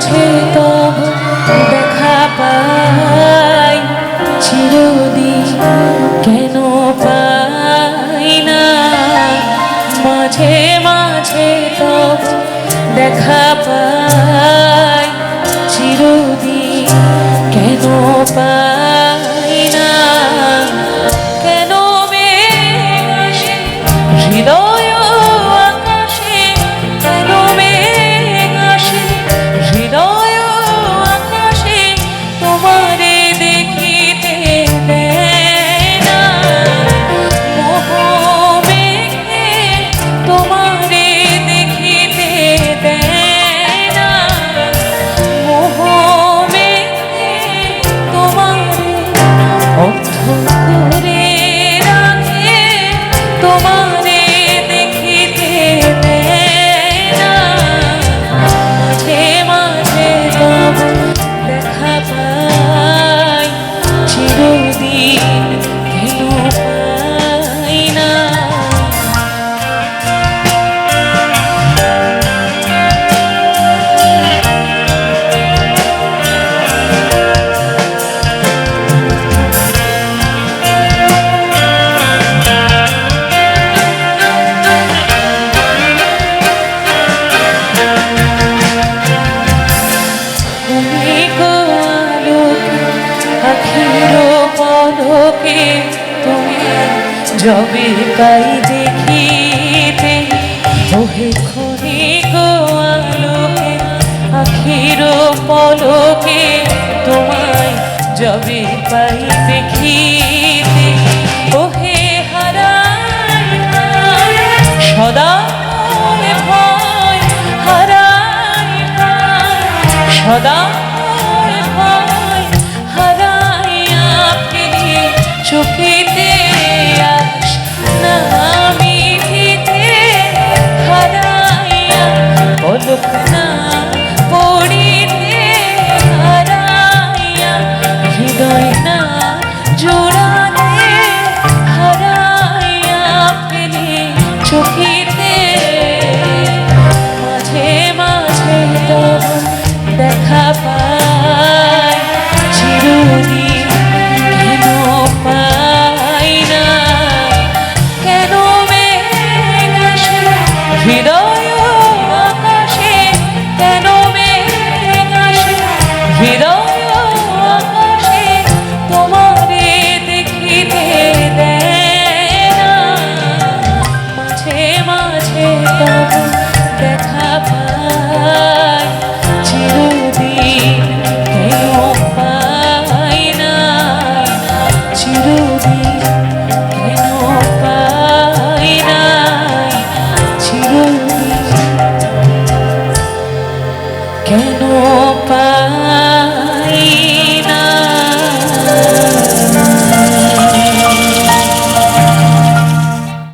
মাঝে তব দেখা পাই কেন দেখা পাই চিরদিন কেন পাই তোমার লোকে তুমি যবে পাই দেখিতে ওহে খনি গো আলোকে, আখির পলকে তোমায় যবে পাই দেখিতে, ওহে হারা সদা সদা